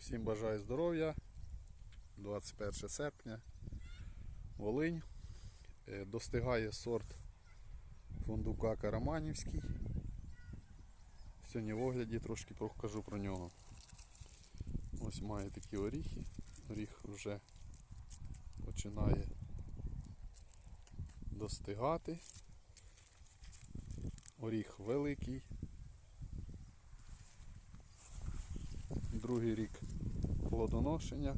Всім бажаю здоров'я. 21 серпня. Волинь. Е, Достигає сорт фундука Караманівський. Сьогодні в огляді трошки покажу про нього. Ось має такі оріхи. Оріх вже починає достигати. Оріх великий. Другий рік плодоношення.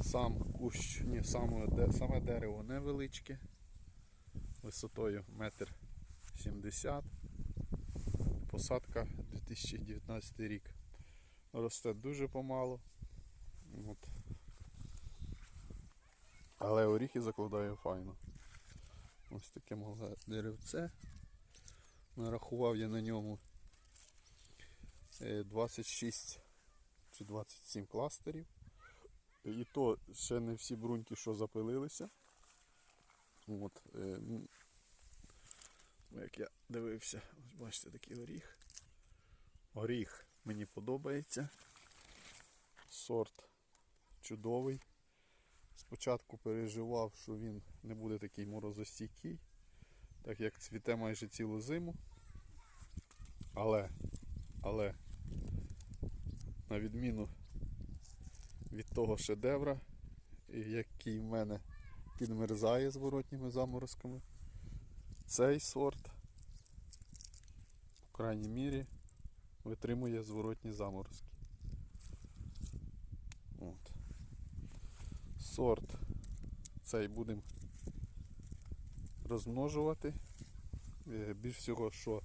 Сам кущ, ні, саме, саме дерево невеличке, висотою метр сімдесят. Посадка 2019 рік. Росте дуже помало. От. Але оріхи закладає файно. Ось таке мале деревце. Нарахував я на ньому е, 26 чи 27 кластерів. І то ще не всі бруньки, що запилилися. От, е, ну, як я дивився, ось бачите такий оріх. Оріх мені подобається. Сорт чудовий. Спочатку переживав, що він не буде такий морозостійкий, так як цвіте майже цілу зиму. Але, але, на відміну від того шедевра, який в мене підмерзає зворотніми заморозками, цей сорт, в крайній мірі, витримує зворотні заморозки. От. Сорт цей будемо розмножувати. Е, Більш всього, що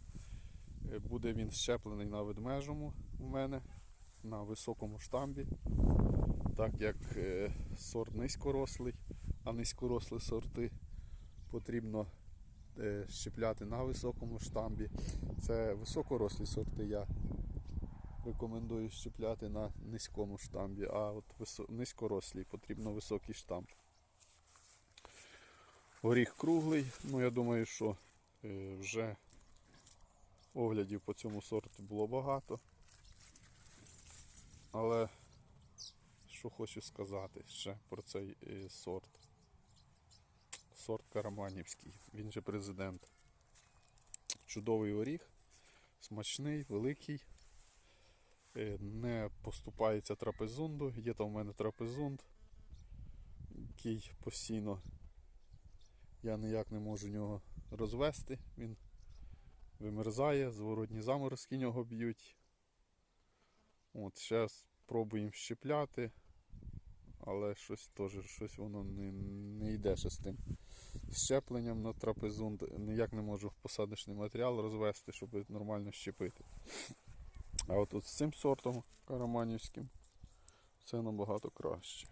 е, буде він щеплений на ведмежому у мене на високому штамбі, так як е, сорт низькорослий, а низькорослі сорти потрібно е, щепляти на високому штамбі. Це високорослі сорти я рекомендую щепляти на низькому штамбі, а от низькорослі потрібно високий штамп. Горіх круглий, ну я думаю, що е, вже оглядів по цьому сорту було багато. Але що хочу сказати ще про цей е, сорт. Сорт Караманівський, він же президент. Чудовий оріх, смачний, великий. Е, Не поступається трапезунду. Є там в мене трапезунд, який постійно я ніяк не можу нього розвести. Він вимерзає, зворотні заморозки нього б'ють. От, зараз пробуємо щепляти, але щось теж щось воно не, не йде ще з тим щепленням на трапезунд. Ніяк не можу посадочний матеріал розвести, щоб нормально щепити. А от, от з цим сортом караманівським це набагато краще.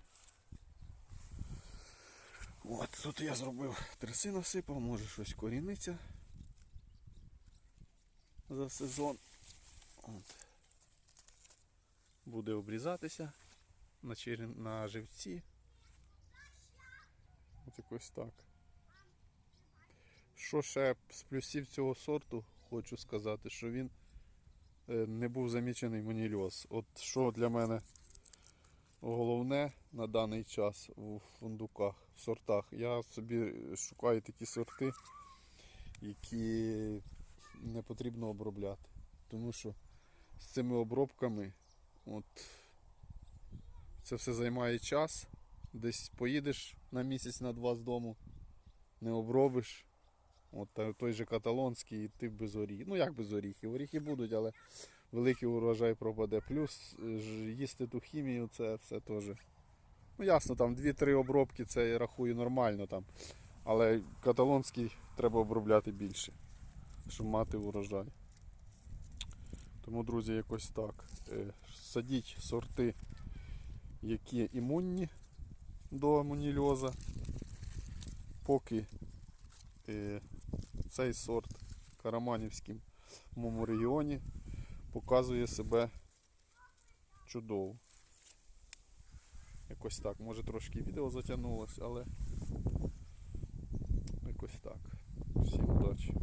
От тут я зробив треси насипав, може щось коріниться за сезон. От. Буде обрізатися на, на живці. От якось так. Що ще з плюсів цього сорту, хочу сказати, що він е, не був замічений монільоз. От що для мене головне на даний час у фундуках, в сортах. Я собі шукаю такі сорти, які не потрібно обробляти. Тому що з цими обробками от, це все займає час. Десь поїдеш на місяць на два з дому, не обробиш. От той же каталонський, і ти без оріхів. Ну як без оріхів? Оріхи будуть, але великий урожай пропаде. Плюс е, їсти ту хімію, це все теж. Ну ясно, там 2-3 обробки це я рахую нормально там. Але каталонський треба обробляти більше, щоб мати урожай. Тому, друзі, якось так. Е, Садіть сорти, які імунні до монільоза. Поки е, цей сорт в моєму регіоні показує себе чудово. Якось так. Може трошки відео затягнулося, але якось так. Всім удачі.